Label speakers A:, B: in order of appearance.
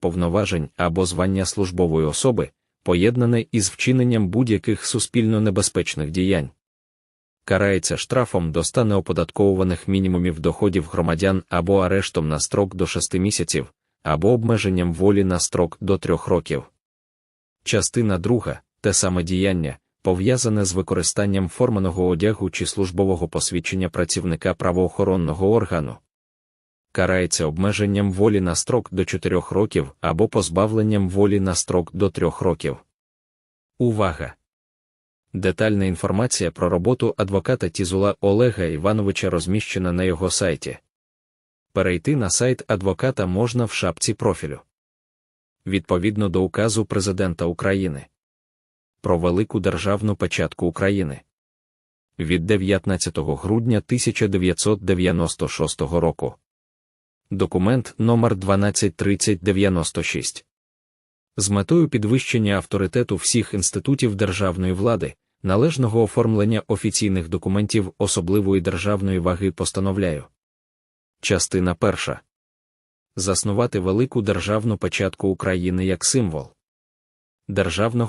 A: повноважень або звання службової особи, поєднане із вчиненням будь-яких суспільно небезпечних діянь. Карається штрафом до 100 неоподатковуваних мінімумів доходів громадян або арештом на строк до 6 місяців, або обмеженням волі на строк до 3 років. Частина друга те саме діяння, пов'язане з використанням форманого одягу чи службового посвідчення працівника правоохоронного органу. Карається обмеженням волі на строк до 4 років або позбавленням волі на строк до 3 років. Увага! Детальна інформація про роботу адвоката Тізула Олега Івановича розміщена на його сайті. Перейти на сайт адвоката можна в шапці профілю. Відповідно до указу Президента України про велику державну печатку України від 19 грудня 1996 року. Документ номер 123096 з метою підвищення авторитету всіх інститутів державної влади, належного оформлення офіційних документів особливої державної ваги постановляю. Частина перша. Заснувати велику державну печатку України як символ державного